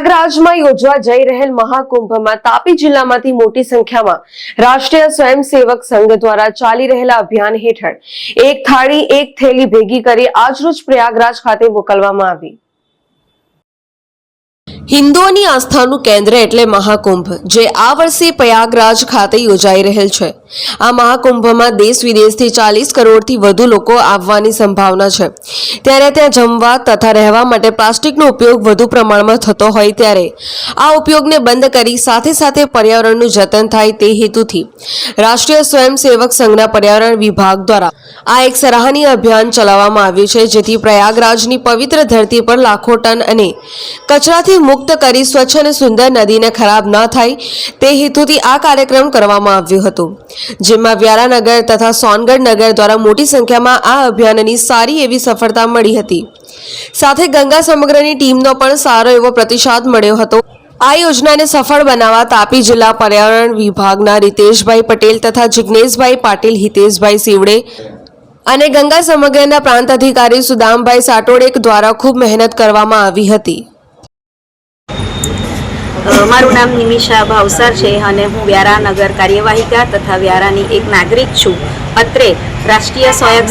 પ્રયાગરાજમાં યોજવા જઈ રહેલ મહાકુંભમાં તાપી જિલ્લામાંથી મોટી સંખ્યામાં રાષ્ટ્રીય સ્વયંસેવક સંઘ દ્વારા ચાલી રહેલા અભિયાન હેઠળ એક થાળી, એક થેલી ભેગી કરી આજરોજ પ્રયાગરાજ ખાતે મોકલવામાં આવી. હિન્દુઓની આસ્થાનું કેન્દ્ર એટલે મહાકુંભ, જે આ વર્ષે પ્રયાગરાજ ખાતે યોજાઈ રહેલ છે. આ મહાકુંભમાં દેશ વિદેશથી ચાલીસ કરોડથી વધુ લોકો આવવાની સંભાવના છે. ત્યારે ત્યાં જમવા તથા રહેવા માટે પ્લાસ્ટિકનો ઉપયોગ વધુ પ્રમાણમાં થતો હોય ત્યારે આ ઉપયોગને બંધ કરી સાથે સાથે પર્યાવરણનું જતન થાય તે હેતુથી રાષ્ટ્રીય સ્વયંસેવક સંઘના પર્યાવરણ વિભાગ દ્વારા આ એક સરાહનીય અભિયાન ચલાવવામાં આવ્યું છે, જેથી પ્રયાગરાજની પવિત્ર ધરતી પર લાખો ટન અને કચરાથી મુક્ત કરી સ્વચ્છ અને સુંદર નદીને ખરાબ ન થાય તે હેતુથી આ કાર્યક્રમ કરવામાં આવ્યું હતું. જેમાં વ્યારાનગર તથા સોનગઢ નગર દ્વારા મોટી સંખ્યામાં આ અભિયાનની સારી એવી સફળતા મળી હતી. સાથે ગંગા સમગ્રની ટીમનો પણ સારો એવો પ્રતિસાદ મળ્યો હતો. આ યોજનાને સફળ બનાવવા તાપી જિલ્લા પર્યાવરણ વિભાગના રીતેશભાઈ પટેલ તથા જિજ્ઞેશભાઈ પાટીલ, હિતેશભાઈ શિવડે અને ગંગા સમગ્રના પ્રાંત અધિકારી સુદામભાઈ સાટોડેક દ્વારા ખૂબ મહેનત કરવામાં આવી હતી. મારું નામ નિમિષા ભાવસાર છે અને હું વ્યારા નગર કાર્યવાહિકા તથા વ્યારાની એક નાગરિક છું. અત્રે રાષ્ટ્રીય સ્વયં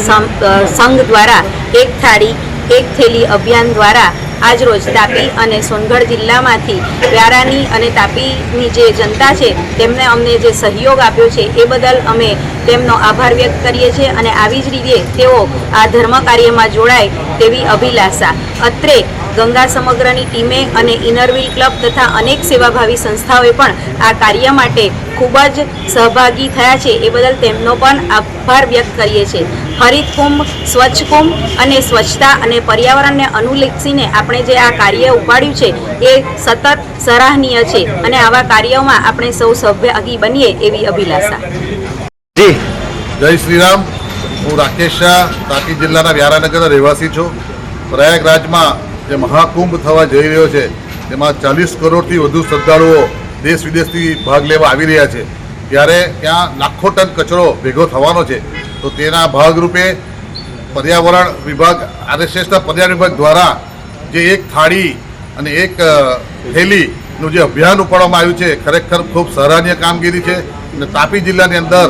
સંઘ દ્વારા એક થાળી, એક થેલી અભિયાન દ્વારા આજરોજ તાપી અને સોનગઢ જિલ્લામાંથી વ્યારાની અને તાપીની જે જનતા છે, તેમને અમને જે સહયોગ આપ્યો છે, એ બદલ અમે તેમનો આભાર વ્યક્ત કરીએ છીએ અને આવી જ રીતે તેઓ આ ધર્મ કાર્યમાં જોડાય તેવી અભિલાષા. અત્રે ગંગા સમગ્રની ટીમે અને ઇનરવિલ ક્લબ તથા અનેક સેવાભાવી સંસ્થાઓએ પણ આ કાર્ય માટે ખૂબ જ સહભાગી થયા છે. એ બદલ તેમનો પણ આભાર વ્યક્ત કરીએ છીએ. હરિત કુંભ સ્વચ્છ કુંભ અને સ્વચ્છતા અને પર્યાવરણને અનુલક્ષીને આપણે જે આ કાર્ય ઉપાડ્યું છે એ સતત સરાહનીય છે અને આવા કાર્યોમાં આપણે સૌ સહભાગી બનીએ એવી અભિલાષા. જી. જય શ્રી રામ હું રાકેશ શાહ તાપી જિલ્લાના વ્યારાનગરના રહેવાસી છું. પ્રયાગરાજમાં જે મહાકુંભ થવા જઈ રહ્યો છે, તેમાં ચાલીસ કરોડથી વધુ શ્રદ્ધાળુઓ દેશ વિદેશથી ભાગ લેવા આવી રહ્યા છે. ત્યારે ત્યાં લાખો ટન કચરો ભેગો થવાનો છે. તો તેના ભાગરૂપે પર્યાવરણ વિભાગ, આરએસએસના પર્યાવરણ વિભાગ દ્વારા જે એક થાળી અને એક થેલીનું જે અભિયાન ઉપાડવામાં આવ્યું છે, ખરેખર ખૂબ સરાહનીય કામગીરી છે અને તાપી જિલ્લાની અંદર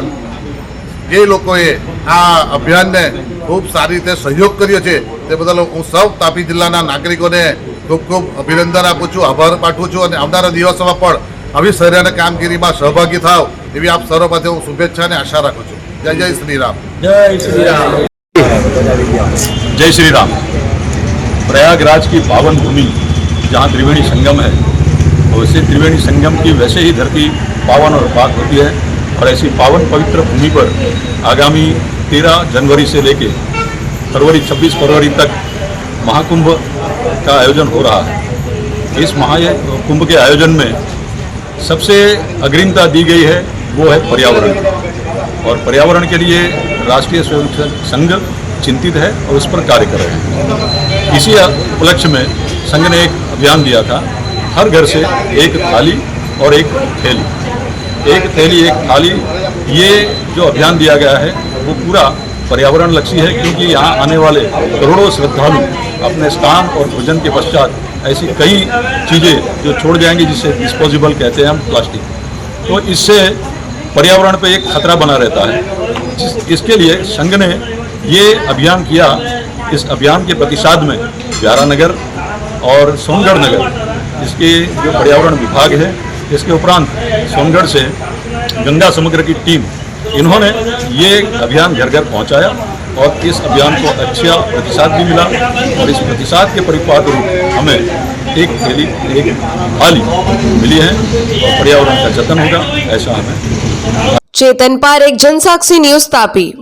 જે લોકોએ આ અભિયાનને ખૂબ સારી રીતે સહયોગ કર્યો છે તે બદલ હું સૌ તાપી જિલ્લાના નાગરિકોને ખૂબ ખૂબ અભિનંદન આપું છું આભાર પાઠવું છું અને આવનારા દિવસોમાં પણ આવી સરાહનીય કામગીરીમાં સહભાગી થાવ એવી આપ સર્વ પાસે હું શુભેચ્છા અને આશા રાખું છું જય જય શ્રી રામ जय श्री राम प्रयागराज की पावन भूमि जहाँ त्रिवेणी संगम है वैसे त्रिवेणी संगम की वैसे ही धरती पावन और पाक होती है और ऐसी पावन पवित्र भूमि पर आगामी 13 जनवरी से लेके फरवरी 26 फरवरी तक महाकुंभ का आयोजन हो रहा है। इस महाकुंभ के आयोजन में सबसे अग्रिमता दी गई है, वो है पर्यावरण। और पर्यावरण के लिए राष्ट्रीय स्वयं संघ चिंतित है और उस पर कार्य कर रहे हैं। इसी उपलक्ष्य में संघ ने एक अभियान दिया था, हर घर से एक थाली और एक थैली। एक थैली, एक थाली, ये जो अभियान दिया गया है, वो पूरा पर्यावरण लक्षी है, क्योंकि यहाँ आने वाले करोड़ों श्रद्धालु अपने स्नान और भोजन के पश्चात ऐसी कई चीज़ें जो छोड़ जाएँगी जिसे डिस्पोजेबल कहते हैं हम, प्लास्टिक। तो इससे पर्यावरण पे एक खतरा बना रहता है। इसके लिए संघ ने ये अभियान किया। इस अभियान के प्रतिसाद में व्यारा नगर और सोनगढ़ नगर, इसके जो पर्यावरण विभाग है, इसके उपरांत सोनगढ़ से गंगा समग्र की टीम इन्होंने ये अभियान घर घर पहुँचाया और इस अभियान को अच्छा प्रतिसाद भी मिला और इस प्रतिसाद के परिपाट रूप हमें एक थैली, एक थाली मिली है और पर्यावरण का जतन होगा, ऐसा हमें चेतन पारेख, जनसाक्षी न्यूज़ तापी।